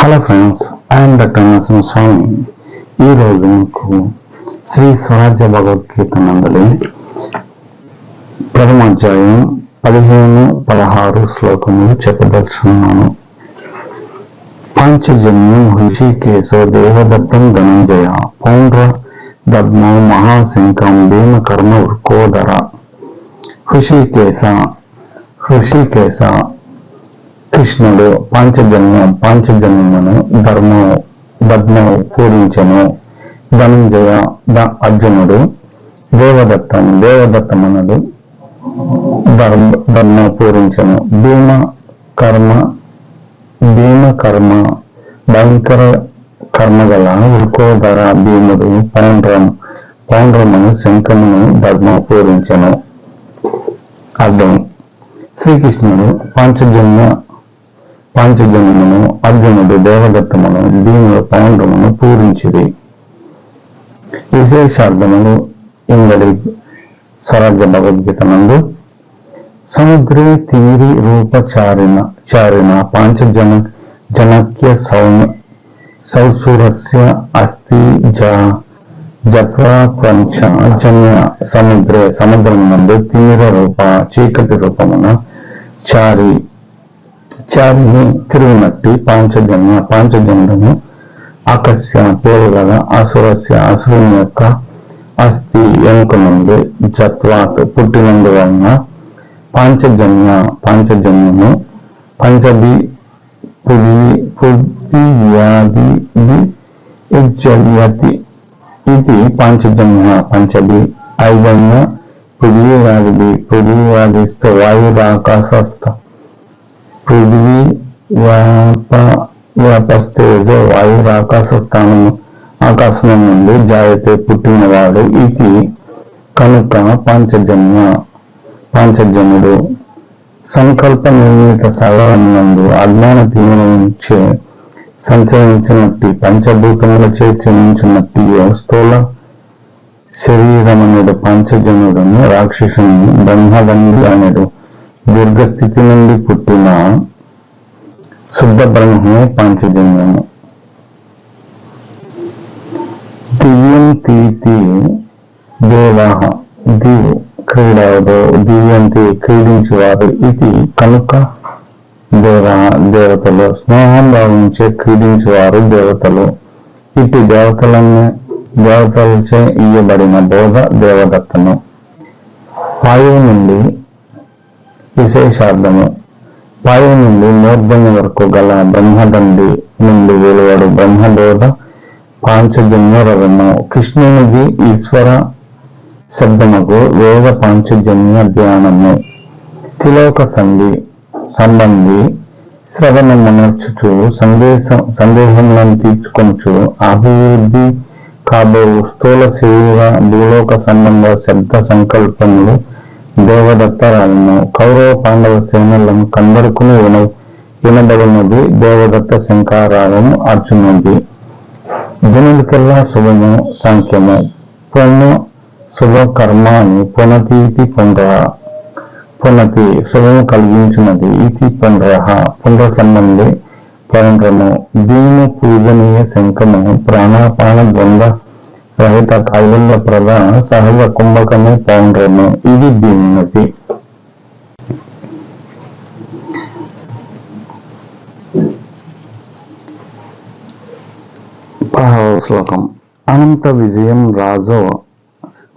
hello friends I'm doctor Narasimhaswamy ఈరోజు మీకు శ్రీ స్వరాజ్య భగవద్గీత నందలి ప్రథమ అధ్యాయం పదిహేను పదహారు శ్లోకములు చెప్పదలుచున్నాను పాంచజన్యం హృషికేశో దేవదత్తం ధనంజయ పౌండ్ర దద్మౌ మహాశంకం భీమకర్మ వృకోదర హృషికేశ హృషికేశ కృష్ణుడు పాంచజన్మ పాంచజన్మను ధర్మం బద్మ పూరించను. ధనంజయ అర్జునుడు దేవదత్తం దేవదత్తమనుడు ధర్మ ధర్మ పూరించను. భీమ కర్మ భీమ కర్మ భయంకర కర్మగల వృకోధర భీముడు పౌండ్రం పౌండ్రమును శంఖమును ధర్మ పూరించను. అర్థం శ్రీకృష్ణుడు పాంచజన్య పాంచజన్యమును అర్జునుడు దేవదత్తమును భీముల పౌండ్రమును పూరించిది విశేషార్థములు ఇందరి స్వరాజ్య భగవద్గీత నందు సముద్రే తీరి రూపచారిణ చారిన పాంచజన జనక్య సౌమ్య సౌసురస్య అస్థి జ జత్వాత్వంచ జన్య సముద్రే సముద్రం నందు తీర రూప చీకటి రూపమున చారి చారిని తిరుగునట్టి పాంచజన్య పాంచజన్యము ఆకస్య పేరుగల అసురస్య అసురుని యొక్క అస్థి ఎముక నుండి జత్వాత్ పుట్టినందువలన పాంచజన్య పాంచజన్యము పంచభి పులి పులి వ్యాధి ఉజ్జయతి ఇది పాంచజన్య పంచభి. ఐదన్న పృథ్వీ వ్యాధి పృథ్వీ వ్యాధిస్థ వాయురాకాశస్థ. పృథ్వీ వ్యాప వ్యాపస్తేజ వాయురాకాశ స్థానము ఆకాశం నుండి జాయతే పుట్టినవాడు ఇది. కనుక పాంచజన్య పాంచజన్యుడు సంకల్ప నిర్మిత సగవన్నందు అజ్ఞాన తీవ్రమించే సంచరించినట్టి పంచభూతముల చేర్చనించినట్టి స్థూల శరీరమనుడు పంచజనుడను రాక్షసుని బ్రహ్మదండి అనేడు దీర్ఘస్థితి నుండి పుట్టిన శుద్ధ బ్రహ్మమే పంచజన్యము. దివ్యం తీతి దేవాహ దివ్ క్రీడలో దివ్యంతి క్రీడించేవారు ఇది కనుక దేవ దేవతలు. స్నేహం భావించే క్రీడించేవారు దేవతలు. ఇటు దేవతలన్నీ దేవతలచే ఇయ్యబడిన బోధ దేవదత్తను. వాయువు నుండి విశేషార్థము. పై నుండి మూర్ధన్య వరకు గల బ్రహ్మదండి నుండి వెలువడు బ్రహ్మబోధ పాంచజన్యరణము కృష్ణునిది ఈశ్వర శబ్దముకు వేద పాంచజన్య ధ్యానము. తిలోక సంధి సంబంధి శ్రవణమునర్చుచు సందేశం సందేహములను తీర్చుకొనుచు అభివృద్ధి కాబో స్థూల శరీర భూలోక సంబంధ శబ్ద సంకల్పములు దేవదత్తరాలను కౌరవ పాండవ సేనలను కందరుకుని విన వినబడినది దేవదత్త శంకారాలను అర్జునుడి జనులకెల్లా శుభము సంఖ్యము పుణ్య శుభ కర్మ అని పునతీతి పుండ్ర పునతి శుభము కలిగించినది ఇది పుండ్రహ పుండ్ర సంబంధి పౌండ్రము దీని పూజనీయ శంఖము ప్రాణాపాన ద్వంద్వ రహిత కైవల్య ప్రద సహజ కుంభకమే పౌండ్రము ఇది భీమునది శ్లోకం. అనంత విజయం రాజు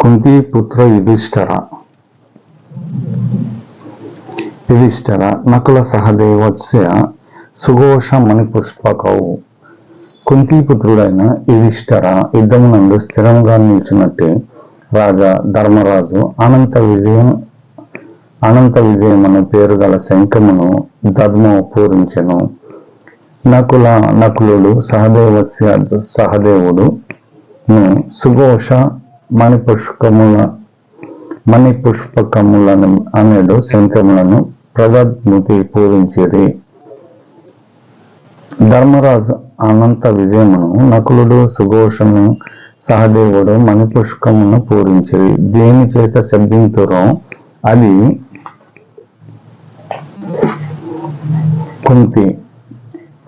కుంతీపుత్ర యుధిష్ఠర. యుధిష్ఠర నకుల సహదేవస్య సుఘోష మణిపుష్పకౌ. కుంతీపుత్రుడైన యుధిష్ఠర యుద్ధమునందు స్థిరంగా నిలిచినట్టే రాజా ధర్మరాజు అనంత విజయం అనంత విజయం అనే పేరు గల శంఖమును ధర్మం పూరించెను. నకుల నకులుడు సహదేవస్య సహదేవుడు సుఘోష మణిపుష్పముల మణిపుష్పకములను అనేడు శంఖములను ప్రగద్ముతి పూరించిరి. ధర్మరాజు అనంత విజయమును నకులుడు సుఘోషను సహదేవుడు మణిపుష్కమును పూరించిరి. దేని చేత శబ్దింతురో అది కుంతి.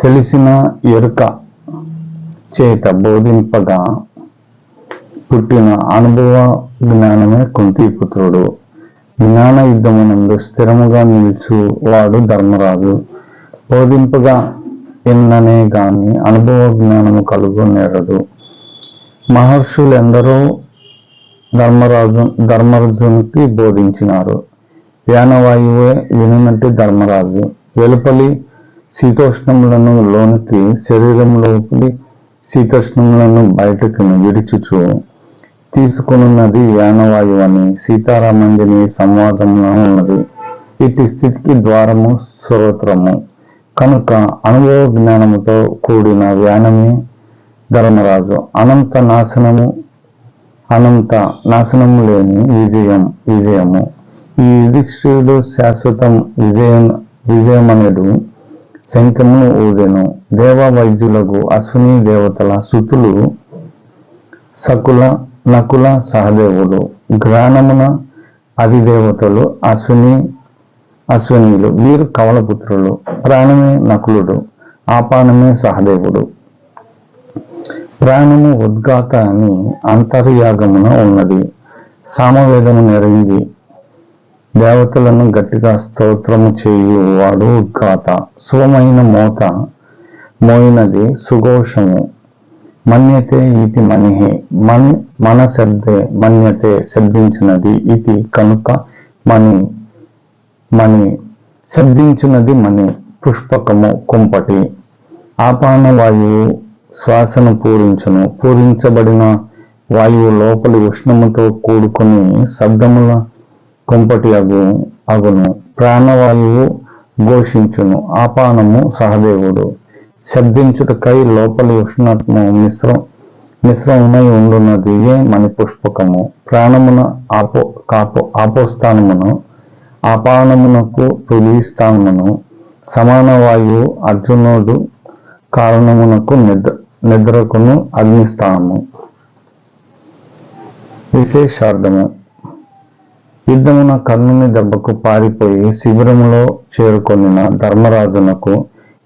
తెలిసిన ఎరుక చేత బోధింపగా పుట్టిన అనుభవ జ్ఞానమే కుంతిపుత్రుడు. జ్ఞాన యుద్ధమునందు స్థిరముగా నిలుచువాడు ధర్మరాజు. బోధింపగా ఎన్ననే గాని అనుభవ జ్ఞానము కలుగునేరదు మహర్షులు ఎందరో ధర్మరాజు ధర్మరాజునికి బోధించినారు. యానవాయువే వినునట్టు ధర్మరాజు. వెలుపలి శీతోష్ణములను లోనికి శరీరం లోపలి శీతోష్ణములను బయటకు విడిచుచు. తీసుకునున్నది యానవాయువు అని సీతారామంజని సంవాదంలో ఉన్నది. ఇటు స్థితికి ద్వారము స్తోత్రము. కనుక అనుభవ జ్ఞానముతో కూడిన వ్యానమే ధర్మరాజు. అనంత నాశనము అనంత నాశనము లేని విజయం విజయము. ఈ యుధిష్ఠిరుడు శాశ్వతం విజయం విజయమనడు శంఖమును ఊదెను. దేవ వైద్యులకు అశ్విని దేవతల శృతులు సకుల నకుల సహదేవులు. గ్రాణమున అధిదేవతలు అశ్విని అశ్వినీయులు వీరు కవలపుత్రులు ప్రాణమే నకులుడు ఆపానమే సహదేవుడు. ప్రాణము ఉద్గాత అని అంతర్యాగమున ఉన్నది. సామవేదము నెరింది దేవతలను గట్టిగా స్తోత్రము చేయువాడు ఉద్గాత సుఖమైన మోత మోయినది సుఘోషము. మన్యతే ఇది మనిహే. మన్ మన శబ్దే మన్యతే శబ్దించినది ఇది కనుక మని మణి శబ్దించినది మణి పుష్పకము కుంపటి. ఆపాన వాయువు శ్వాసను పూరించును. పూరించబడిన వాయువు లోపలి ఉష్ణముతో కూడుకుని శబ్దముల కుంపటి అగు అగును. ప్రాణవాయువు ఘోషించును. ఆపానము సహదేవుడు. శబ్దించుటకై లోపలి ఉష్ణత్మ మిశ్రం మిశ్రమమై ఉండున్నది మణి పుష్పకము ప్రాణమున ఆపో కాపో ఆపోస్థానమును అపానమునకు స్థానమును సమాన వాయువు అర్జునుడు కారణమునకు నిద్ర నిద్రకును అగ్నిస్థానము విశేషార్థము. యుద్ధమున కర్ణుని దెబ్బకు పారిపోయి శిబిరములో చేరుకొనిన ధర్మరాజునకు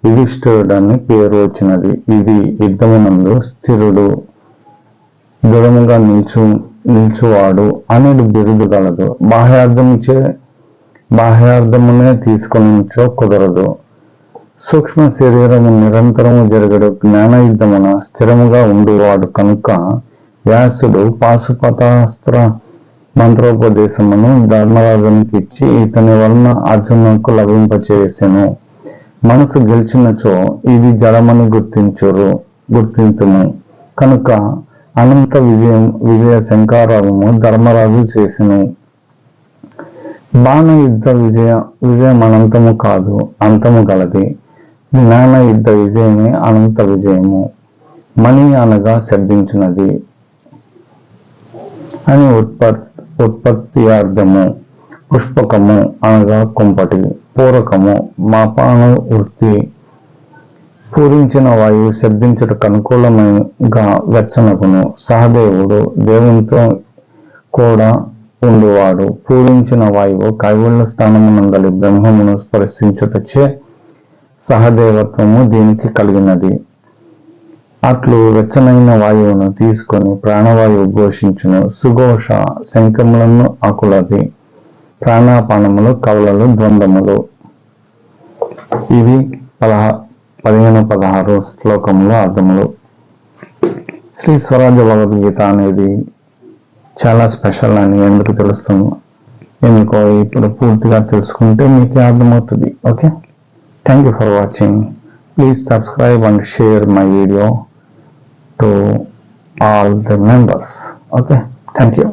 యుధిష్ఠిరుడని పేరు వచ్చినది. ఇది యుద్ధమునందు స్థిరుడు దృఢముగా నిల్చు నిల్చువాడు అనేది బిరుదు గలదు. బాహ్యార్థముచే బాహ్యార్థమునే తీసుకొనిచో కుదరదు. సూక్ష్మ శరీరము నిరంతరము జరగడు. జ్ఞాన యుద్ధమున స్థిరముగా ఉండువాడు కనుక వ్యాసుడు పాశుపతాస్త్ర మంత్రోపదేశమును ధర్మరాజునికి ఇచ్చి ఇతని వలన అర్జునుకు లభింపచేసెను. మనసు గెలిచినచో ఇది జడమని గుర్తించురు గుర్తింతుము. కనుక అనంత విజయం విజయ శంకారావము ధర్మరాజు చేసెను. బాణ యుద్ధ విజయ విజయం అనంతము కాదు అంతము గలది. జ్ఞాన యుద్ధ విజయమే అనంత విజయము. మణి అనగా శబ్దించినది. అని ఉత్పత్ ఉత్పత్తియార్థము. పుష్పకము అనగా కుంపటి. పూరకము మాపాన వృత్తి. పూరించిన వాయువు శబ్దించుటకు అనుకూలమైనగా వెచ్చనకును సహదేవుడు దేవునితో కూడా ఉండువాడు. పూరించిన వాయువు కైవల్య స్థానమునందలి బ్రహ్మమును స్పర్శించుటచే సహదేవత్వము దీనికి కలిగినది. అట్లు వెచ్చనైన వాయువును తీసుకొని ప్రాణవాయువు ఘోషించును. సుఘోష శంఖములను ఆకులది. ప్రాణాపానములు కవలలు ద్వంద్వములు ఇవి పదహ పదిహేను పదహారు శ్లోకములు అర్థములు. శ్రీ స్వరాజ్య భగవద్గీత అనేది చాలా స్పెషల్ అని ఎందుకు తెలుస్తుంది ఎందుకో ఇప్పుడు పూర్తిగా తెలుసుకుంటే మీకు అర్థమవుతుంది okay? Thank you for watching please subscribe and share my video to all the members okay? Thank you